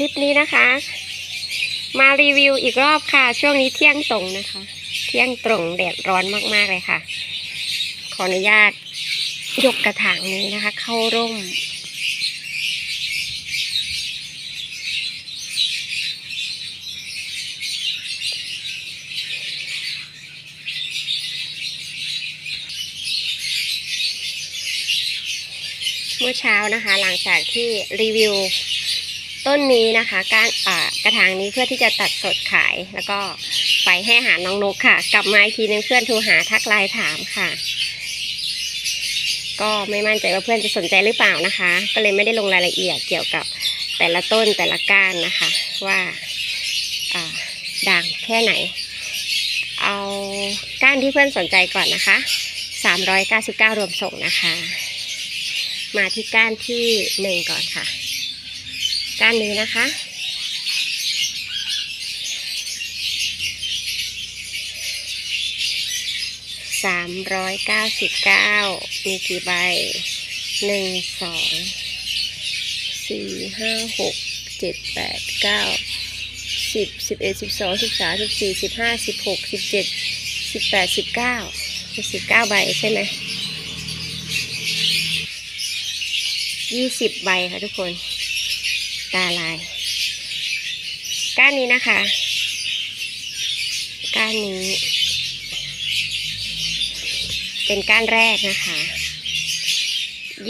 คลิปนี้นะคะ มารีวิวอีกรอบค่ะ ช่วงนี้เที่ยงตรงนะคะ เที่ยงตรงแดดร้อนมากๆเลยค่ะ ขออนุญาตยกกระถางนี้นะคะ เข้าร่ม เมื่อเช้านะคะ หลังจากที่รีวิว ต้นนี้นะคะการกระถางนี้เพื่อที่จะตัดสดขายแล้วก็ไปให้อาหารน้องนกค่ะ กลับมาอีกทีนึงเพื่อนโทรหาทักไลน์ถามค่ะ ก็ไม่มั่นใจว่าเพื่อนจะสนใจหรือเปล่านะคะ ก็เลยไม่ได้ลงรายละเอียดเกี่ยวกับแต่ละต้นแต่ละก้านนะคะ ว่าด่างแค่ไหน เอาก้านที่เพื่อนสนใจก่อนนะคะ 399 รวมส่งนะคะ มาที่ก้านที่หนึ่งก่อนค่ะ ก้านนี้นะคะ สามร้อยเก้าสิบเก้ามีกี่ใบหนึ่งสองสี่ห้าหกเจ็ดแปดเก้าสิบสิบเอ็ดสิบสองสิบสามสิบสี่สิบห้าสิบหกสิบเจ็ดสิบแปดสิบเก้าสิบเก้าใบใช่ไหมยี่สิบใบค่ะทุกคน ตาลาย ก้านนี้นะคะ ก้านนี้ เป็นก้านแรกนะคะ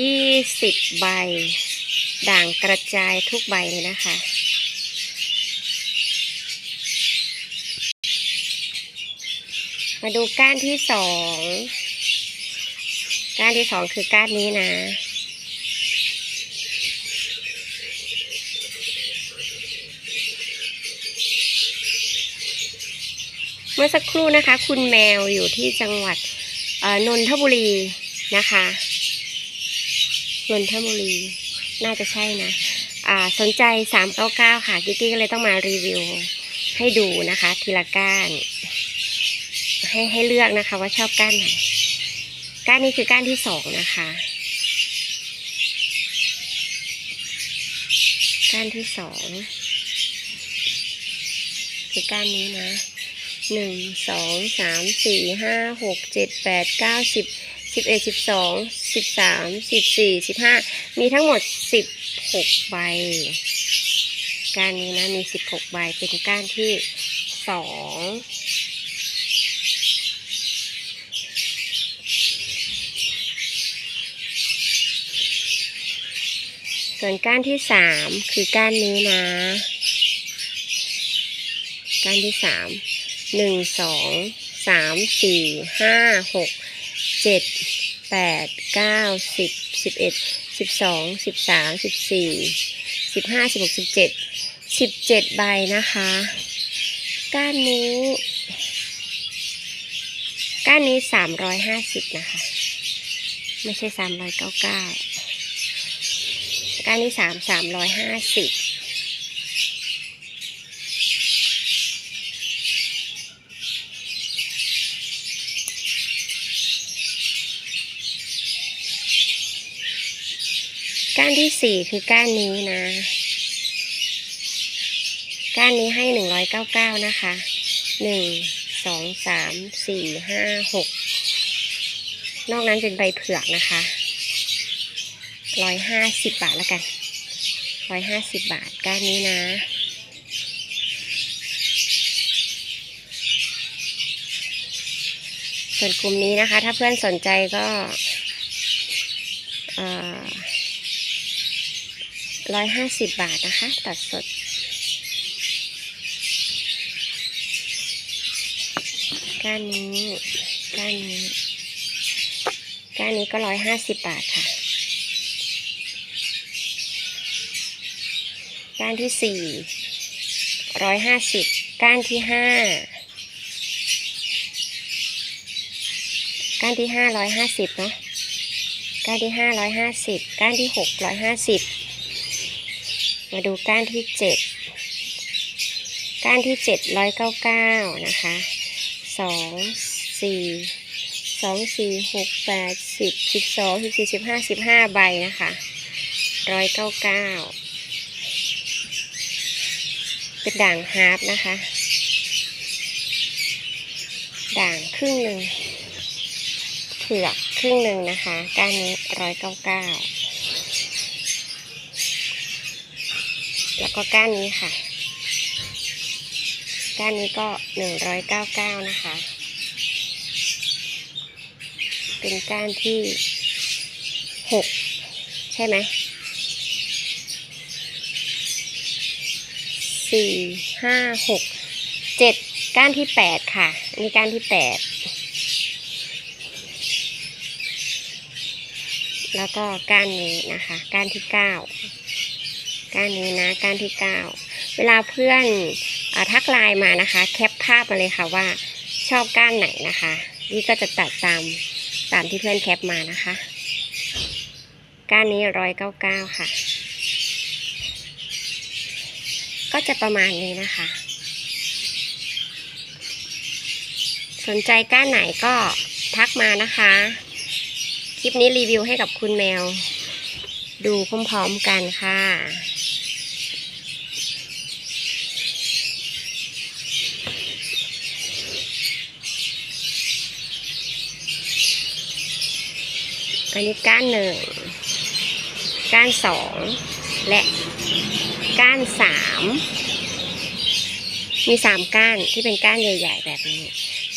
ยี่สิบใบ ด่างกระจายทุกใบเลยนะคะ มาดูก้านที่สอง ก้านที่สองคือก้านนี้นะ เมื่อสักครู่นะคะ คุณแมวอยู่ที่จังหวัดนนทบุรีนะคะนนทบุรี น่าจะใช่นะอ่าสนใจ 399 ค่ะกิ๊กก็เลยต้องมารีวิวให้ดูนะคะ ทีละก้าน ให้ให้เลือกนะคะ ว่าชอบก้านไหนก้านนี้คือก้านที่สองนะคะก้านที่สองคือก้านนี้นะ หนึ่งสองสามสี่ห้าหกเจ็ดแปดเก้าสิบสิบเอ็ดสิบสองสิบสามสิบสี่สิบห้ามีทั้งหมดสิบหกใบก้านนี้นะมีสิบหกใบเป็นก้านที่สองส่วนก้านที่สามคือก้านนี้นะ ก้านที่สาม หนึ่งสองสามสี่ห้าหกเจ็ดแปดเก้าสิบสิบเอ็ดสิบสองสิบสามสิบสี่สิบห้าสิบหกสิบเจ็ดสิบเจ็ดใบนะคะ ก้านนี้ ก้านนี้สามร้อยห้าสิบนะคะ ไม่ใช่สามร้อยเก้าเก้าก้านนี้สามสามร้อยห้าสิบ ก้านที่สี่คือก้านนี้นะ ก้านนี้ให้หนึ่งร้อยเก้าเก้านะคะหนึ่งสองสามสี่ห้าหกนอกนั้นเป็นใบเผือกนะคะร้อยห้าสิบบาทแล้วกันร้อยห้าสิบบาทก้านนี้นะส่วนกลุ่มนี้นะคะ ถ้าเพื่อนสนใจก็ เอ่อ ร้อยห้าสิบบาทนะคะ ตัดสด ก้านนี้ ก้านนี้ ก้านนี้ก็ร้อยห้าสิบบาทค่ะ ก้านที่สี่ร้อยห้าสิบก้านที่ห้าก้านที่ห้าร้อยห้าสิบเนาะก้านที่ห้าร้อยห้าสิบก้านที่หกร้อยห้าสิบ มาดูก้านที่เจ็ดก้านที่เจ็ดร้อยเก้าเก้านะคะสองสี่สองสี่หกแปดสิบสิบสองสิบสี่สิบห้าสิบห้าใบนะคะร้อยเก้าเก้าเป็นด่างฮาร์ปนะคะ ด่างครึ่งหนึ่งเผือกครึ่งหนึ่งนะคะ ก้านนี้ร้อยเก้าเก้า แล้วก็ก้านนี้ค่ะ ก้านนี้ก็หนึ่งร้อยเก้าเก้านะคะ เป็นก้านที่หกใช่ไหมสี่ห้าหกเจ็ดก้านที่แปดค่ะอันนี้ก้านที่แปดแล้วก็ก้านนี้นะคะ ก้านที่เก้า ก้านนี้นะก้านที่เก้าเวลาเพื่อนอทักไลน์มานะคะ แคปภาพมาเลยค่ะว่าชอบก้านไหนนะคะนี่ก็จะตัดตามตามที่เพื่อนแคปมานะคะ ก้านนี้ร้อยเก้าเก้าค่ะ ก็จะประมาณนี้นะคะ สนใจก้านไหนก็ทักมานะคะ คลิปนี้รีวิวให้กับคุณแมว ดูพร้อมๆกันค่ะ อันนี้ก้านหนึ่งก้านสองและก้านสามมีสามก้านที่เป็นก้านใหญ่ ๆ แบบนี้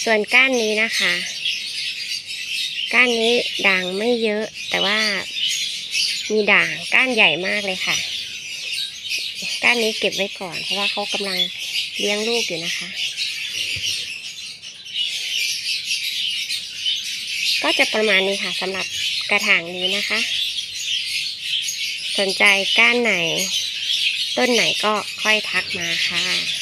ส่วนก้านนี้นะคะ ก้านนี้ด่างไม่เยอะแต่ว่ามีด่างก้านใหญ่มากเลยค่ะ ก้านนี้เก็บไว้ก่อน เพราะว่าเขากำลังเลี้ยงลูกอยู่นะคะ ก็จะประมาณนี้ค่ะสำหรับ กระถางนี้นะคะ สนใจก้านไหน ต้นไหนก็ค่อยทักมาค่ะ